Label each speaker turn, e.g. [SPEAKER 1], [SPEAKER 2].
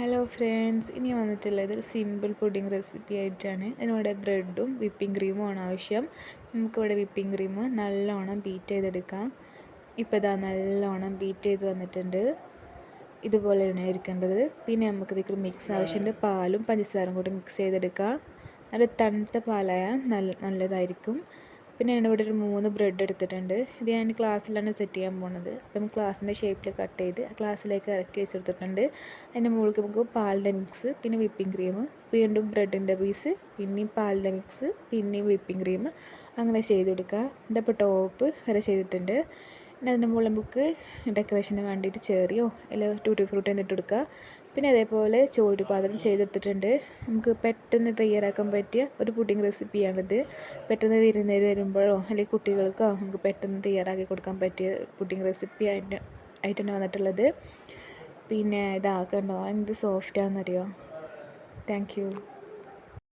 [SPEAKER 1] Hello friends ഇനി വന്നിട്ടുള്ളത് ഒരു സിമ്പിൾ പുഡിംഗ് റെസിപ്പി ആയിട്ടാണ്. അതിനിവിടെ ബ്രെഡും വിപ്പിംഗ് ക്രീമും ആണ് ആവശ്യം. നമുക്കിവിടെ വിപ്പിംഗ് ക്രീം നല്ലോണം ബീറ്റ് ചെയ്തെടുക്കാം. ഇപ്പോൾ ഇതാ നല്ലോണം ബീറ്റ് ചെയ്ത് വന്നിട്ടുണ്ട്. ഇതുപോലെയാണ് ഇരിക്കേണ്ടത്. പിന്നെ നമുക്ക് ഇതിൽ മിക്സ് ആവശ്യമുണ്ട് പാലും പഞ്ചസാരയും കൂടി മിക്സ് ചെയ്തെടുക്കാം. നല്ല തണുത്ത പാലായാൽ നല്ല നല്ലതായിരിക്കും. പിന്നെ ഞാൻ ഇവിടെ ഒരു മൂന്ന് ബ്രെഡ് എടുത്തിട്ടുണ്ട്. ഇത് ഞാൻ ക്ലാസ്സിലാണ് സെറ്റ് ചെയ്യാൻ പോണത്. അപ്പം ക്ലാസ്സിന്റെ ഷേപ്പിൽ കട്ട് ചെയ്ത് ക്ലാസ്സിലേക്ക് ഇറക്കി വെച്ചെടുത്തിട്ടുണ്ട്. അതിന്റെ മുകളിൽ നമുക്ക് പാലിന്റെ മിക്സ് പിന്നെ വിപ്പിംഗ് ക്രീം വീണ്ടും ബ്രെഡിന്റെ പീസ് പിന്നെയും പാലിന്റെ മിക്സ് പിന്നെയും വിപ്പിംഗ് ക്രീം അങ്ങനെ ചെയ്ത് കൊടുക്കുക ഇതപ്പോൾ ടോപ്പ് വരെ ചെയ്തിട്ടുണ്ട്. പിന്നെ അതിന്റെ മുകളിൽ നമുക്ക് ഡെക്കറേഷന് വേണ്ടിയിട്ട് ചെറിയോ അല്ലെങ്കിൽ ടൂട്ടി ഫ്രൂട്ടി എന്നിട്ട് കൊടുക്കുക. പിന്നെ അതേപോലെ ചോറ് പാത്രം ചെയ്തെടുത്തിട്ടുണ്ട്. നമുക്ക് പെട്ടെന്ന് തയ്യാറാക്കാൻ പറ്റിയ ഒരു പുഡിംഗ് റെസിപ്പിയാണിത്. പെട്ടെന്ന് വിരുന്നേര് വരുമ്പോഴോ അല്ലെങ്കിൽ കുട്ടികൾക്കോ നമുക്ക് പെട്ടെന്ന് തയ്യാറാക്കി കൊടുക്കാൻ പറ്റിയ പുഡിംഗ് റെസിപ്പി ആയിട്ട് ആയിട്ടാണ് വന്നിട്ടുള്ളത്. പിന്നെ ഇതാക്കണ്ടോ? എന്ത് സോഫ്റ്റാണെന്നറിയോ താങ്ക് യു